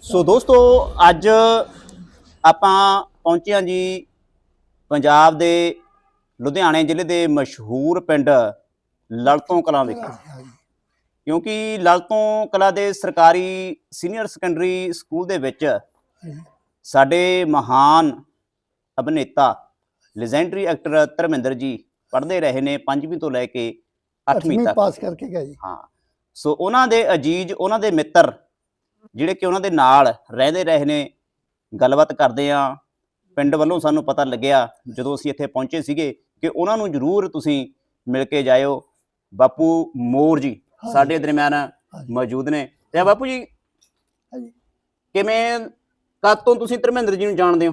ਸੋ ਦੋਸਤੋ ਅੱਜ ਆਪਾਂ ਪਹੁੰਚੇ ਹਾਂ ਜੀ ਪੰਜਾਬ ਦੇ ਲੁਧਿਆਣੇ ਜ਼ਿਲ੍ਹੇ ਦੇ ਮਸ਼ਹੂਰ ਪਿੰਡ ਲਲਤੋਂ ਕਲਾਂ ਵਿਖੇ ਕਿਉਂਕਿ ਲਲਤੋਂ ਕਲਾਂ ਦੇ ਸਰਕਾਰੀ ਸੀਨੀਅਰ ਸੈਕੰਡਰੀ ਸਕੂਲ ਦੇ ਵਿੱਚ ਸਾਡੇ ਮਹਾਨ ਅਭਿਨੇਤਾ ਲੈਜੈਂਡਰੀ ਐਕਟਰ ਧਰਮਿੰਦਰ ਜੀ ਪੜ੍ਹਦੇ ਰਹੇ ਨੇ 5ਵੀਂ ਤੋਂ ਲੈ ਕੇ 8ਵੀਂ ਅੱਠਵੀਂ ਤੱਕ। ਪਾਸ ਕਰਕੇ ਜੀ। ਹਾਂ। ਸੋ ਉਹਨਾਂ ਦੇ ਅਜੀਜ਼ ਉਹਨਾਂ ਦੇ ਮਿੱਤਰ ਜਿਹੜੇ ਕਿ ਉਹਨਾਂ ਦੇ ਨਾਲ ਰਹਿੰਦੇ ਰਹੇ ਨੇ ਗੱਲਬਾਤ ਕਰਦੇ ਆ ਪਿੰਡ ਵੱਲੋਂ ਸਾਨੂੰ ਪਤਾ ਲੱਗਿਆ ਜਦੋਂ ਅਸੀਂ ਇੱਥੇ ਪਹੁੰਚੇ ਸੀਗੇ ਕਿ ਉਹਨਾਂ ਨੂੰ ਜ਼ਰੂਰ ਤੁਸੀਂ ਮਿਲ ਕੇ ਜਾਇਓ। ਬਾਪੂ ਮੋਰ ਜੀ। ਸਾਡੇ ਦਰਮਿਆਨ। ਮੌਜੂਦ ਨੇ। ਤੇ ਬਾਪੂ ਜੀ। ਕਿਵੇਂ ਕਦ ਤੋਂ ਤੁਸੀਂ ਧਰਮਿੰਦਰ ਜੀ ਨੂੰ ਜਾਣਦੇ ਹੋ?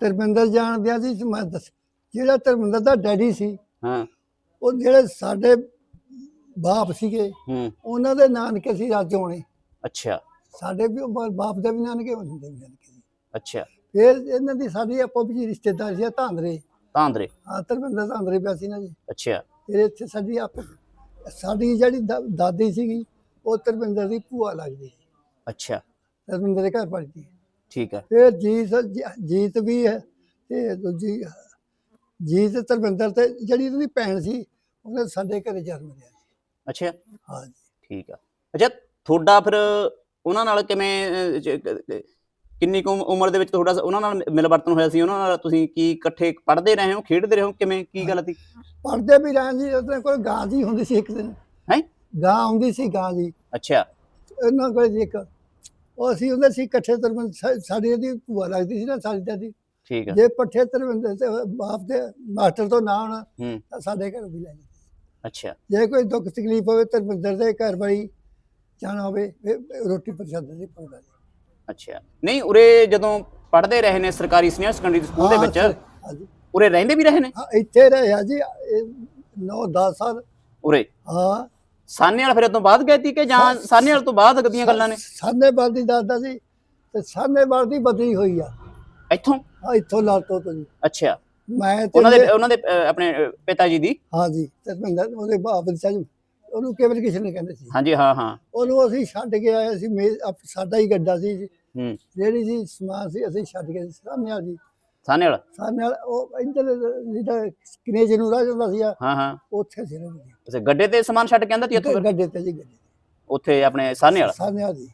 ਧਰਮਿੰਦਰ ਜਾਣਦਿਆਂ ਸੀ ਮੈਂ ਦੱਸ ਜਿਹੜਾ ਧਰਮਿੰਦਰ ਦਾ ਡੈਡੀ ਸੀ ਹਾਂ। ਉਹ ਜਿਹੜੇ ਸਾਡੇ ਬਾਪ ਸੀਗੇ ਹੂੰ। ਉਹਨਾਂ ਦੇ ਨਾਨਕੇ ਸੀ ਰਾਜੋਣੇ ਅੱਛਾ। ਸਾਡੇ ਵੀ ਬਾ- ਬਾਪ ਦੇ ਵੀ ਨਾਨਕੇ ਹੁੰਦੇ ਵੀ ਨਾਨਕੇ ਸੀ ਅੱਛਾ। ਫਿਰ ਇਹਨਾਂ ਦੀ ਸਾਡੀ ਆਪੋ ਵਿੱਚ ਰਿਸ਼ਤੇਦਾਰ ਸੀ ਧਾਂਦਰੇ। ਤਾਂਦਰੇ ਹਾਂ ਧਰਮਿੰਦਰ ਧਾਂਦਰੇ ਪਿਆ ਸੀ ਨਾ ਜੀ। ਅੱਛਾ। ਫਿਰ ਇੱਥੇ ਸਾਡੀ ਆਪ ਸਾਡੀ ਜਿਹੜੀ ਦਾ- ਦਾਦੀ ਸੀਗੀ ਉਹ ਧਰਮਿੰਦਰ ਦੀ ਭੂਆ ਲੱਗਦੀ ਸੀ। ਅੱਛਾ। ਧਰਮਿੰਦਰ ਦੇ ਘਰ ਪੜਦੀ ਠੀਕ ਹੈ। ਫਿਰ ਜੀਤ ਜੀਤ ਵੀ ਹੈ ਤੇ ਦੂਜੀ ਜੀਤ ਧਰਮਿੰਦਰ ਤੇ ਜਿਹੜੀ ਉਹਦੀ ਭੈਣ ਸੀ ਉਹਨੇ ਸਾਡੇ ਘਰੇ ਜਨਮ ਲਿਆ ਸੀ। ਅੱਛਾ। ਹਾਂ ਜੀ। ਠੀਕ ਆ। ਅੱਛਾ ਤੁਹਾਡਾ ਫਿਰ ਉਹਨਾਂ ਨਾਲ ਕਿਵੇਂ ਕਿੰਨੀ ਕੁ ਉਮ- ਉਮਰ ਦੇ ਵਿੱਚ ਤੁਹਾਡਾ ਸ- ਉਹਨਾਂ ਨਾਲ ਮਿਲ ਵਰਤਨ ਹੋਇਆ ਸੀ? ਉਹਨਾਂ ਨਾਲ ਤੁਸੀਂ ਕੀ ਇਕੱਠੇ ਪੜ੍ਹਦੇ ਰਹੇ ਹੋ ਖੇਡਦੇ ਰਹੇ ਹੋ? ਕਿਵੇਂ ਕੀ ਗੱਲ ਸੀ? ਪੜਦੇ ਵੀ ਰਹੇ ਜੀ ਉਹਦੇ ਕੋਲ ਗਾਂ ਜੀ ਹੁੰਦੀ ਸੀ ਇੱਕ ਦਿਨ। ਹੈਂ? ਗਾਂ ਹੁੰਦੀ ਸੀ ਗਾਂ ਜੀ। ਅੱਛਾ। ਉਹਨਾਂ ਕੋਲ ਇੱਕ ਉਹ ਅਸੀਂ ਹੁੰਦੇ ਸੀ ਇਕੱਠੇ ਸਾ- ਸਾਡੀ ਇਹਦੀ ਭੂਆ ਲੱਗਦੀ ਸੀ ਨਾ ਸਾਡੀ ਦਾਦੀ। ਠੀਕ ਆ। ਜੇ ਪੱਠੇ ਧਰਮਿੰਦਰ ਤੇ ਬਾਪ ਦੇ ਮਾਸਟਰ ਤੋਂ ਨਾ ਹੂੰ। ਤਾਂ ਸਾਡੇ ਘਰ ਵੀ ਲੈ ਜਾਂਦੇ ਅੱਛਾ। ਜੇ ਕੋਈ ਦੁੱਖ ਤਕਲੀਫ ਹੋਵੇ ਧਰਮਿੰਦਰ ਦੇ ਘਰ ਵਾਲੀ ਜਾਣਾ ਹੋਵੇ ਫਿਰ ਰੋਟੀ ਪ੍ਰਸ਼ਾਦਾ ਦੀ ਪਾਉਂਦਾ ਜੀ। ਅੱਛਾ। ਨਹੀਂ ਉਰੇ ਜਦੋਂ ਪੜ੍ਹਦੇ ਰਹੇ ਨੇ ਸਰਕਾਰੀ ਸੀਨੀਅਰ ਸੈਕੰਡਰੀ ਸਕੂਲ ਦੇ ਵਿੱਚ ਹਾਂਜੀ। ਉਰੇ ਰਹਿੰਦੇ ਵੀ ਰਹੇ ਨੇ? ਹਾਂ ਇੱਥੇ ਰਹੇ ਆ ਜੀ 9 10 ਸਾਲ। ਉਰੇ? ਹਾਂ। ਸਾਨੇ ਵਾਲ ਫਿਰ ਤੋਂ ਬਾਅਦ ਗਏ ਸੀ ਕਿ ਜਾਂ ਸਾ- ਸਾਨੇ ਵਾਲ ਤੋਂ ਬਾਅਦ ਦੀਆਂ ਗੱਲਾਂ ਨੇ? ਸਾਨੇ ਦੀ ਦਾਦਾ ਜੀ ਤੇ ਸਾਨੇ ਦੀ ਬਦਲੀ ਹੋਈ ਆ। ਇੱਥੋਂ? ਹਾਂ ਇੱਥੋਂ ਲਾਟੋ ਤੋਂ ਜੀ। ਅੱਛਾ। ਮੈਂ ਤੇ ਉਹਨਾਂ ਦੇ ਉਹਨਾਂ ਦੇ ਆਪਣੇ ਪਿਤਾ ਜੀ ਦੀ? ਹਾਂ ਜੀ ਤੇ ਉਹਦੇ ਬਾਪ ਦੇ ਸਾਜ ਉਹਨੂੰ ਕੇਵਲ ਕਿਸੇ ਨੇ ਕਹਿੰਦੇ ਸੀ। ਹਾਂਜੀ ਹਾਂ ਹਾਂ। ਉਹਨੂੰ ਅਸੀਂ ਛੱਡ ਕੇ ਆਏ ਸੀ ਆਪ- ਸਾਡਾ ਹੀ ਗੱਡਾ ਸੀ ਜੀ। ਹੂੰ। ਜਿਹੜੀ ਜੀ ਸਮਾਨ ਸੀ ਅਸੀਂ ਛੱਡ ਕੇ ਸਾਹਮਣੇ ਆ ਜੀ ਸਾਨੇ ਵਾਲ? ਸਾਹਮਣੇ ਵਾਲਾ ਉਹ ਇੱਧਰ ਜਿਹੜਾ ਕਨੇਜ ਨੂੰ ਰਾਹ ਜਾਂਦਾ ਸੀ ਹਾਂ ਹਾਂ। ਉੱਥੇ ਸੀ ਨਾ ਅੱਛਾ ਗੱਡੇ ਤੇ ਸਮਾਨ ਛੱਡ ਕੇ ਆਂਦਾ ਤੀ ਇੱਥੋਂ? ਗੱਡੇ ਤੇ ਜੀ ਗੱਡੇ ਉੱਥੇ ਆਪਣੇ ਸਾਨੇ ਵਾਲਾ? ਸਾਹਮਣੇ ਆ ਜੀ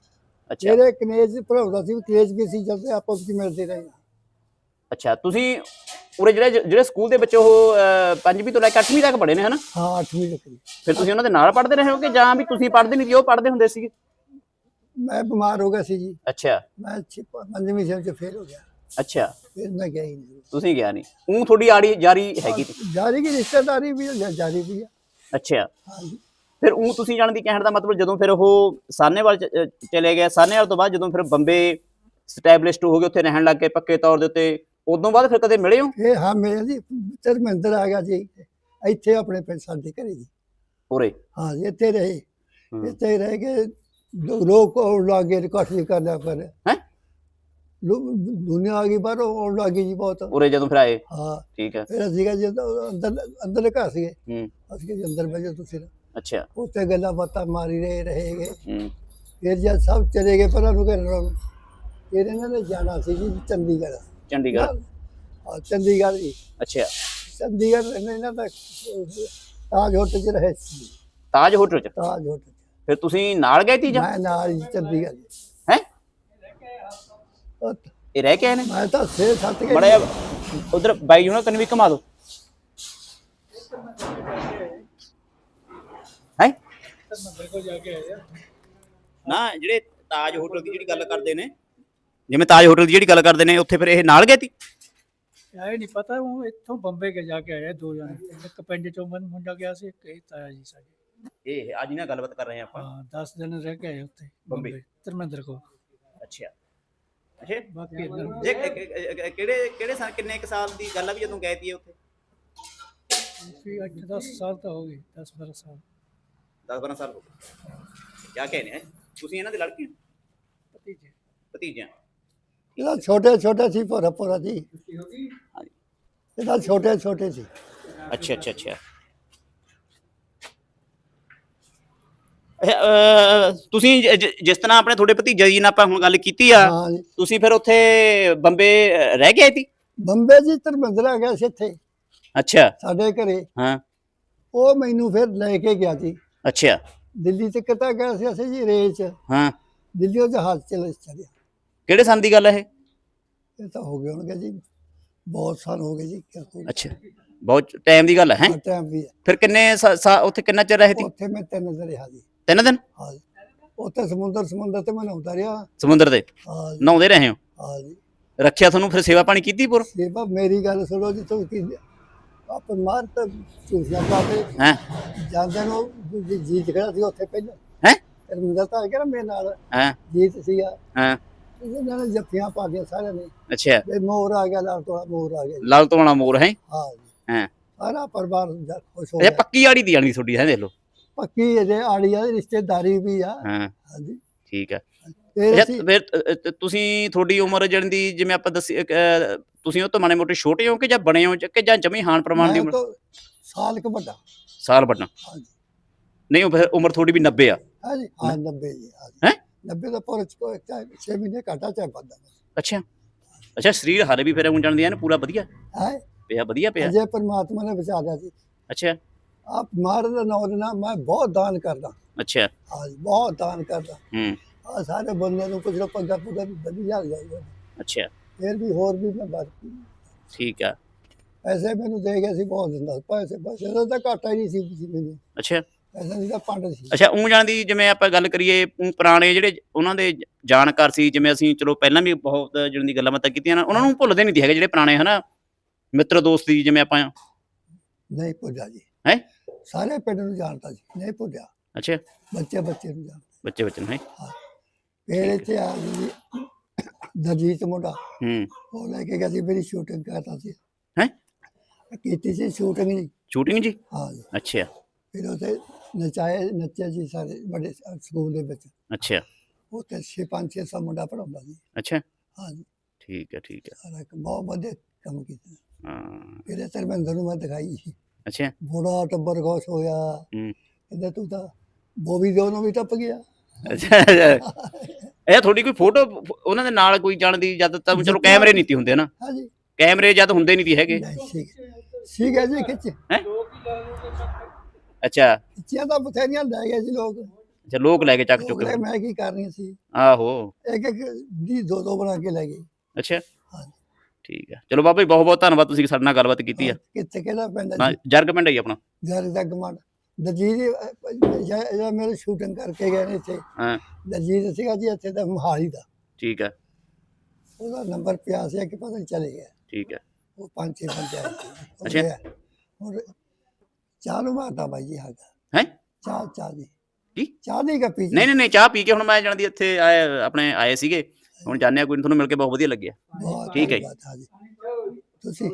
ਅੱਛਾ। ਜਿਹੜੇ ਕਨੇਜ ਭਰਾਉਂਦਾ ਸੀ ਕਨੇਜ ਵੀ ਸੀ ਜਦ ਆਪਸ ਵਿੱਚ ਮਿਲਦੇ ਰਹੇ। ਅੱਛਾ ਤੁਸੀਂ ਉਰੇ ਜਿਹੜੇ ਜਿਹੜੇ ਸਕੂਲ ਦੇ ਵਿੱਚ ਉਹ ਅਹ, ਪੰਜਵੀਂ ਤੋਂ ਲੈ ਕੇ 8ਵੀਂ ਤੱਕ ਪੜ੍ਹੇ ਨੇ ਹਨਾ? ਹਾਂ ਅੱਠਵੀਂ ਲੱਗੀ ਫਿਰ ਤੁਸੀਂ ਉਹਨਾਂ ਦੇ ਨਾਲ ਪੜ੍ਹਦੇ ਰਹੇ ਹੋ ਕਿ ਜਾਂ ਵੀ ਤੁਸੀਂ ਪੜ੍ਹਦੇ ਨਹੀਂ ਸੀ ਉਹ ਪੜ੍ਹਦੇ ਹੁੰਦੇ ਸੀਗੇ? ਮੈਂ ਬਿਮਾਰ ਹੋ ਗਿਆ ਸੀ ਜੀ। ਅੱਛਾ। ਮੈਂ ਛੇ- ਪੰਜਵੀਂ sem ਚ ਫੇਲ ਹੋ ਗਿਆ। ਅੱਛਾ। ਫਿਰ ਮੈਂ ਗਿਆ ਹੀ ਨਹੀਂ। ਤੁਸੀਂ ਗਿਆ ਨਹੀਂ। ਉਹ ਤੁਹਾਡੀ ਆੜੀ ਜਾਰੀ ਹੈਗੀ ਤੀ ਜਾਰੀ ਕੀ ਰਿਸ਼ਤੇਦਾਰੀ ਵੀ ਹੈ, ਜਾਰੀ ਵੀ ਹੈ ਅੱਛਾ। ਹਾਂ ਜੀ। ਫਿਰ ਉਹ ਤੁਸੀਂ ਜਾਣ ਦੀ ਕਹਿਣ ਦਾ ਮਤਲਬ ਜਦੋਂ ਫਿਰ ਉਹ ਸਾਨੇਵਾਲ ਚ- ਅਹ, ਚਲੇ ਗਏ ਸਾਨੇਵਾਲ ਤੋਂ ਬਾਅਦ ਜਦੋਂ ਫਿਰ ਬੰਬੇ ਸਟੈਬਲਿਸ਼ਡ ਹੋ ਗਏ ਉੱਥੇ ਰਹਿਣ ਲੱਗ ਗਏ ਪੱਕੇ ਤੌਰ ਦੇ ਉੱਤੇ। ਉਦੋਂ ਬਾਅਦ ਫਿਰ ਕਦੇ ਮਿਲੇ ਹੋ? ਇਹ ਹਾਂ ਮੇਰੇ ਜੀ। ਧਰਮਿੰਦਰ ਆ ਗਿਆ ਜੀ। ਇੱਥੇ ਆਪਣੇ ਪਿੰਡ ਸਾਡੇ ਘਰੇ ਜੀ। ਉਰੇ? ਹਾਂ ਜੀ ਇੱਥੇ ਰਹੇ। ਹੂੰ। ਇੱਥੇ ਰਹਿ ਕੇ ਲੋਕ ਆਉਣ ਲੱਗੇ ਇਕੱਠੇ ਕਰ ਲਿਆ ਕਰ ਹੈਂ? ਦੁਨੀਆ ਆ ਗਈ ਬਾਹਰ ਆਉਣ ਲੱਗੀ ਜੀ ਬਹੁਤ। ਉਰੇ ਜਦੋਂ ਫਿਰ ਆਏ? ਹਾਂ। ਠੀਕ ਹੈ। ਫਿਰ ਅਸੀਂ ਕਿਹਾ ਜੀ ਅੰਦਰ ਅੰਦਰ- ਘਰ ਸੀਗੇ। ਹੂੰ। ਅਸੀਂ ਕਿਹਾ ਜੀ ਅੰਦਰ ਬਹਿ ਜਾਓ ਤੁਸੀਂ। ਅੱਛਾ। ਉੱਥੇ ਗੱਲਾਂ ਬਾਤਾਂ ਮਾਰੀ ਰਹੇ ਰਹੇਗੇ ਹੂੰ। ਫਿਰ ਜਦ ਸਭ ਚਲੇ ਗਏ ਪਰਾਂ ਨੂੰ ਘਰਾਂ ਨੂੰ ਫਿਰ ਇਹਨਾਂ ਨੇ ਜਾਣਾ ਸੀ ਜੀ ਚੰਡੀਗੜ੍ਹ। ਚੰਡੀਗੜ੍ਹ? ਹਾਂ ਚੰਡੀਗੜ੍ਹ ਜੀ ਅੱਛਾ। ਚੰਡੀਗੜ੍ਹ ਰਹਿੰਦੇ ਇਹਨਾਂ ਦਾ ਤਾਜ ਹੋਟਲ ਚ ਰਹੇ ਸੀ। ਤਾਜ ਹੋਟਲ ਚ? ਤਾਜ ਹੋਟਲ ਚ। ਫਿਰ ਤੁਸੀਂ ਨਾਲ ਗਏ ਤੀ ਜਾਂ ਮੈਂ ਨਾਲ ਹੀ ਚੰਡੀਗੜ੍ਹ ਜੀ। ਹੈ? ਇਹ ਰਹਿ ਕੇ ਆਏ ਨੇ? ਮੈਂ ਤਾਂ ਸੇ ਸੱਤ ਕੇ ਮੜਾ ਉਧਰ ਬਾਈ ਕਨ ਵੀ ਘੁਮਾ ਦਿਓ ਹੈ? ਨਾ ਜਿਹੜੇ ਤਾਜ ਹੋਟਲ ਦੀ ਜਿਹੜੀ ਗੱਲ ਕਰਦੇ ਨੇ ਜਿਵੇਂ ਤਾਜ ਹੋਟਲ ਦੀ ਜਿਹੜੀ ਗੱਲ ਕਰਦੇ ਨੇ ਉੱਥੇ ਫਿਰ ਇਹ ਨਾਲ ਗਏ ਤੀ? ਆਏ ਨਹੀਂ ਪਤਾ ਉਹ ਇੱਥੋਂ ਬੰਬੇ ਕੇ ਜਾ ਕੇ ਆਏ ਦੋ ਜਣੇ। ਇੱਕ ਪਿੰਡ ਚੋਂ ਮਨ ਮੁੰਡਾ ਗਿਆ ਸੀ ਇੱਕ ਇਹ ਤਾਇਆ ਜੀ ਸਾਡੇ। ਇਹ ਅੱਜ ਨਾ ਗੱਲਬਾਤ ਕਰ ਰਹੇ ਆਪਾਂ। ਹਾਂ 10 ਦਿਨ ਰਹਿ ਕੇ ਆਏ ਉੱਥੇ ਬੰਬੇ। ਧਰਮਿੰਦਰ ਕੋ ਅੱਛਾ। ਅੱਛਾ ਬਾਕੀ ਇੱਧਰ ਜੇ ਕਿ- ਕਿ- ਕਿ- ਕਿਹੜੇ ਕਿਹੜੇ ਸਾਲ ਕਿੰਨੇ ਕੁ ਸਾਲ ਦੀ ਗੱਲ ਆ ਵੀ ਜਦੋਂ ਗਏ ਇਹ ਉੱਥੇ? ਵੀ 8 10 ਸਾਲ ਤਾਂ ਹੋ ਗਏ 10 12 ਸਾਲ। 10 12 ਸਾਲ ਹੋ ਗਏ। ਜਾ ਕੇ ਆਏ ਨੇ ਹੈਂ? ਤੁਸੀਂ ਇਹਨਾਂ ਦੇ ਲੜਕੇ ਹੋ? ਭਤੀਜੇ। ਭਤੀਜਿਆਂ ਇਹਦਾ ਛੋਟੇ ਛੋਟੇ ਸੀ ਭੋਰਾ ਭੋਰਾ ਜੀ। ਇਹਦਾ ਛੋਟੇ ਛੋਟੇ ਸੀ। ਅੱਛਾ ਅੱਛਾ ਅੱਛਾ। ਅਹ, ਤੁਸੀਂ ਜ- ਜ- ਜਿਸ ਤਰ੍ਹਾਂ ਆਪਣੇ ਤੁਹਾਡੇ ਭਤੀਜਾ ਜੀ ਨਾਲ ਆਪਾਂ ਹੁਣ ਗੱਲ ਕੀਤੀ ਆ ਹਾਂ ਜੀ। ਤੁਸੀਂ ਫਿਰ ਉੱਥੇ ਬੰਬੇ ਅਹ, ਰਹਿ ਗਏ ਸੀ? ਬੰਬੇ ਜੀ ਧਰਮਿੰਦਰ ਆ ਗਿਆ ਸੀ ਇੱਥੇ। ਅੱਛਾ। ਸਾਡੇ ਘਰੇ। ਹਾਂ। ਉਹ ਮੈਨੂੰ ਫਿਰ ਲੈ ਕੇ ਗਿਆ ਜੀ। ਅੱਛਾ। ਦਿੱਲੀ ਤੇ ਕਿਤਾ ਗਿਆ ਸੀ ਅਸੀਂ ਜੀ ਰੇਲ ਚ। ਹਾਂ। ਦਿੱਲੀ ਉਹ ਜਹਾਜ਼ ਚਲੇ ਚੜਿਆ ਕਿਹੜੇ ਸੰਨ ਦੀ ਗੱਲ ਹੈ ਇਹ? ਇਹ ਤਾਂ ਹੋ ਗਏ ਹੋਣਗੇ ਜੀ ਬਹੁਤ ਸਾਲ ਹੋ ਗਏ ਜੀ ਅੱਛਾ ਬਹੁਤ ਟਾਈਮ ਦੀ ਗੱਲ ਹੈ? ਹੈਂ? ਟਾਈਮ ਵੀ ਹੈ ਫਿਰ ਕਿੰਨੇ ਸਾ- ਸਾ- ਉੱਥੇ ਕਿੰਨਾ ਚਿਰ ਰਹੇ ਸੀ? ਉੱਥੇ ਮੈਂ ਤਿੰਨ ਦਿਨ ਰਿਹਾ ਜੀ। ਤਿੰਨ ਦਿਨ? ਹਾਂ ਜੀ। ਉੱਥੇ ਸਮੁੰਦਰ ਸਮੁੰਦਰ ਤੇ ਮੈਂ ਨਹਾਉਂਦਾ ਰਿਹਾ। ਸਮੁੰਦਰ ਦੇ ਹਾਂ ਜੀ। ਨਹਾਉਂਦੇ ਰਹੇ ਹੋ? ਹਾਂ ਜੀ। ਰੱਖਿਆ ਤੁਹਾਨੂੰ ਫਿਰ ਸੇਵਾ ਪਾਣੀ ਕੀਤੀ ਪੁਰ? ਸੇਵਾ ਮੇਰੀ ਗੱਲ ਸੁਣੋ ਜੀ ਤੁਸੀਂ ਕੀ ਆਪ ਮਾਰ ਤਾਂ ਚੂਸਿਆ ਪਾਤੇ ਹੈ? ਜਾਂਦੇ ਨੂੰ ਜੀ- ਜੀਤ ਖੜਾ ਸੀ ਉੱਥੇ ਪਹਿਲਾਂ। ਹੈ? ਰਮਿੰਦਰ ਤਾਂ ਆ ਗਿਆ ਨਾ ਮੇਰੇ ਨਾਲ। ਹੈ? ਜੀਤ ਸੀਗਾ। ਹੈ? ਇਹਨਾਂ ਨੇ ਜੱਫੀਆਂ ਪਾ ਦੀਆਂ ਸਾਰਿਆਂ ਨੇ। ਅੱਛਾ। ਵੀ ਮੋਰ ਆ ਗਿਆ ਲਾਲ ਤੋੜਾ ਮੋਰ ਆ ਗਿਆ ਜੀ। ਲਾਲ ਤੋਂ ਵਾਲਾ ਮੋਰ ਹੈ? ਹਾਂ ਜੀ। ਹੈ। ਸਾਰਾ ਪਰਿਵਾਰ ਦਾ ਖੁਸ਼ ਹੋ ਇਹ ਗਿਆ। ਪੱਕੀ ਆੜੀ ਦੀ ਜਾਣੀ ਤੁਹਾਡੀ ਹੈ ਦੇਖ ਲਓ। ਪੱਕੀ ਇਹਦੇ ਆੜੀ ਆ ਰਿਸ਼ਤੇਦਾਰੀ ਵੀ ਆ। ਹਾਂ। ਹਾਂਜੀ ਠੀਕ ਹੈ ਫਿਰ ਅੱਛਾ, ਅਸੀਂ ਫਿਰ ਅ, ਅ, ਤੁਸੀਂ ਤੁਹਾਡੀ ਉਮਰ ਜਣ ਦੀ ਜਿਵੇਂ ਆਪਾਂ ਦੱਸੀ ਤੁਸੀਂ ਉਹ ਤੋਂ ਮਾੜੇ ਮੋਟੇ ਛੋਟੇ ਹੋ ਕਿ ਜਾਂ ਬਣੇ ਹੋ ਕਿ ਜਾਂ ਜਮੀ ਹਾਨ ਪ੍ਰਮਾਣ ਦੀ ਮੈਂ ਉਮਰ? ਤਾਂ ਸਾਲ ਕੁ ਵੱਡਾ। ਸਾਲ ਵੱਡਾ। ਨਹੀਂ ਫਿਰ ਉਮਰ ਤੁਹਾਡੀ ਵੀ 90 ਆ। ਹਾਂਜੀ ਹਾਂ 90 ਜੀ ਹਾਂਜੀ ਹੈਂ? 90 ਦਾ ਪਰ ਚਾਹੇ 6 ਮਹੀਨੇ ਘਾਟਾ ਚਾਹੇ ਵਾਧਾ ਅੱਛਾ। ਅੱਛਾ ਸਰੀਰ ਹਾਰੇ ਵੀ ਫਿਰ ਉਂ ਜਾਣਦੇ ਆ ਨਾ ਪੂਰਾ ਵਧੀਆ? ਹੈ? ਪਿਆ ਵਧੀਆ ਪਿਆ? ਅਜੇ ਪਰਮਾਤਮਾ ਨੇ ਬਚਾ ਲਿਆ ਜੀ ਅੱਛਾ। ਆਪ ਮਾਰ ਦਾ ਨੌਰ ਨਾ ਮੈਂ ਬਹੁਤ ਦਾਨ ਕਰਦਾ। ਅੱਛਾ। ਹਾਂਜੀ ਬਹੁਤ ਦਾਨ ਕਰਦਾ। ਹੂੰ। ਆ ਸਾਰੇ ਬੰਦੇ ਨੂੰ ਕੁਝ ਪੱਗਾ ਪੁੱਗਾ ਵਧੀਆ ਜਾਈਦਾ ਅੱਛਾ। ਫਿਰ ਵੀ ਹੋਰ ਵੀ ਮੈਂ ਬਾਤ ਠੀਕ ਆ। ਪੈਸੇ ਮੈਨੂੰ ਦੇ ਗਿਆ ਸੀ ਬਹੁਤ ਦਿੰਦਾ ਪੈਸੇ ਪੈਸੇ ਦਾ ਤਾਂ ਘਾਟਾ ਹੀ ਨਹੀਂ ਸੀ ਸੀ ਮੈਨੂੰ ਅੱਛਾ। ਪੈਸੇ ਦੀ ਤਾਂ ਪੰਡ ਸੀ। ਅੱਛਾ ਉਂ ਜਾਣਦੀ ਜਿਵੇਂ ਆਪਾਂ ਗੱਲ ਕਰੀਏ ਊਂ ਪੁਰਾਣੇ ਜਿਹੜੇ ਉਹਨਾਂ ਦੇ ਜਾਣਕਾਰ ਸੀ ਜਿਵੇਂ ਅਸੀਂ ਚਲੋ ਪਹਿਲਾਂ ਵੀ ਬਹੁਤ ਜਿਹਨਾਂ ਦੀ ਗੱਲਾਂ ਬਾਤਾਂ ਕੀਤੀਆਂ ਨਾ ਉਹਨਾਂ ਨੂੰ ਭੁੱਲਦੇ ਨਹੀਂ ਦੀ ਹੈਗੇ ਜਿਹੜੇ ਪੁਰਾਣੇ ਹਨਾ? ਮਿੱਤਰ ਦੋਸਤੀ ਜਿਵੇਂ ਆਪਾਂ ਨਹੀਂ ਭੁੱਲਿਆ ਜੀ। ਹੈਂ? ਸਾਰੇ ਪਿੰਡ ਨੂੰ ਜਾਣਦਾ ਸੀ ਨਹੀਂ ਭੁੱਲਿਆ। ਅੱਛਾ। ਬੱਚੇ ਬੱਚੇ ਨੂੰ ਜਾਣਦਾ ਬੱਚੇ ਬੱਚੇ ਨੂੰ ਹੈ? ਫਿਰ ਇੱਥੇ ਆ ਗਈ ਜੀ ਦਰਜੀਤ ਮੁੰਡਾ। ਹੂੰ। ਉਹ ਲੈ ਕੇ ਗਿਆ ਸੀ ਮੇਰੀ ਸ਼ੂਟਿੰਗ ਕਰਦਾ ਸੀ। ਹੈਂ? ਕੀਤੀ ਸੀ ਸ਼ੂਟਿੰਗ ਜੀ। ਸ਼ੂਟਿੰਗ ਜੀ? ਹਾਂ ਜੀ। ਅੱਛਾ। ਫਿਰ ਉੱਥੇ ਨਚਾਏ ਨੱਚੇ ਜੀ ਸਾਰੇ ਵੱਡੇ ਸ- ਸਕੂਲ ਦੇ ਵਿੱਚ। ਅੱਛਾ। ਉੱਥੇ ਛੇ ਪੰਜ ਛੇ ਸੌ ਮੁੰਡਾ ਪੜਾਉਂਦਾ ਸੀ ਅੱਛਾ। ਹਾਂ ਠੀਕ ਹੈ ਠੀਕ ਹੈ। ਸਾਰਾ ਇੱਕ ਬਹੁਤ ਵਧੀਆ ਕੰਮ ਕੀਤਾ। ਹਾਂ। ਫਿਰ ਇਹ ਧਰਮਿੰਦਰ ਨੂੰ ਮੈਂ ਦਿਖਾਈ ਅੱਛਾ। ਬੜਾ ਟੱਬਰ ਖੁਸ਼ ਹੋਇਆ। ਹੂੰ। ਕਹਿੰਦਾ ਤੂੰ ਤਾਂ ਬੋਬੀ ਦੇ ਉਹਨੂੰ ਵੀ ਟੱਪ ਗਿਆ। ਅੱਛਾ। ਇਹ ਤੁਹਾਡੀ ਕੋਈ ਫੋਟੋ ਉਹਨਾਂ ਦੇ ਨਾਲ ਕੋਈ ਜਾਣ ਦੀ ਜਦ ਤਾਂ ਚਲੋ ਕੈਮਰੇ ਨਹੀਂ ਤੀ ਹੁੰਦੇ ਨਾ। ਹਾਂ ਜੀ ਕੈਮਰੇ ਜਦ ਹੁੰਦੇ ਨਹੀਂ ਤੀ ਹੈਗੇ। ਠੀਕ ਹੈ ਜੀ ਖਿੱਚ। ਅੱਛਾ। ਖਿੱਚਿਆ ਤਾਂ ਬਥੇਰੀਆਂ ਲੈ ਗਏ ਜੀ ਲੋਕ। ਅੱਛਾ ਲੋਕ ਲੈ ਕੇ ਚੱਕ ਚੁੱਕ ਲੈ ਮੈਂ ਕੀ ਕਰਨੀ ਸੀ। ਆਹੋ। ਇੱਕ ਇੱਕ ਦੀ ਦੋ ਦੋ ਬਣਾ ਕੇ ਲੈ ਗਏ। ਅੱਛਾ। ਠੀਕ ਹੈ ਚਲੋ ਬਾਬਾ ਜੀ ਬਹੁਤ ਬਹੁਤ ਧੰਨਵਾਦ ਤੁਸੀਂ ਸਾਡੇ ਨਾਲ ਗੱਲਬਾਤ ਕੀਤੀ ਆ। ਕਿੱਥੇ ਕਿਹੜਾ ਪੈਂਦਾ ਹਾਂ, ਜੀ? ਜਰਗ ਪਿੰਡ ਹੀ ਆਪਣਾ। ਘਰ ਦਾ ਗਮਨ ਦਜੀਤ ਜਿਹੜਾ ਮੇਰੇ ਸ਼ੂਟਿੰਗ ਕਰਕੇ ਗਏ ਨੇ ਇੱਥੇ। ਹਾਂ। ਦਜੀਤ ਸੀਗਾ ਜੀ ਇੱਥੇ ਦਾ ਮਹਾਲੀ ਦਾ। ਠੀਕ ਹੈ ਉਹਦਾ ਨੰਬਰ ਪਿਆ ਸੀ ਕਿ ਪਤਾ ਨਹੀਂ ਚਲੇ ਗਿਆ। ਠੀਕ ਹੈ ਉਹ ਪੰਜ ਛੇ ਬੰਦੇ ਆਏ ਸੀ। ਅੱਛਾ। ਹੁਣ ਚਾਹ ਨੂੰ ਮਾਰਦਾ ਬਾਈ ਜੀ ਹਾਗਾ। ਹੈ? ਚਾਹ ਚਾਹ ਦੀ ਕੀ? ਚਾਹ ਦੀ ਕੱਪੀ ਨਹੀਂ ਨਹੀਂ ਨਹੀਂ ਚਾਹ ਪੀ ਕੇ ਹੁਣ ਮੈਂ ਜਾਣਦੀ ਇੱਥੇ ਆਏ ਆਪਣੇ ਆਏ ਸੀਗੇ। ਹੁਣ ਜਾਣਿਆ ਕੋਈ ਤੁਹਾਨੂੰ ਮਿਲ ਕੇ ਬਹੁਤ ਵਧੀਆ ਲੱਗਿਆ। ਠੀਕ ਹਾਂ ਜੀ। ਤੁਸੀਂ?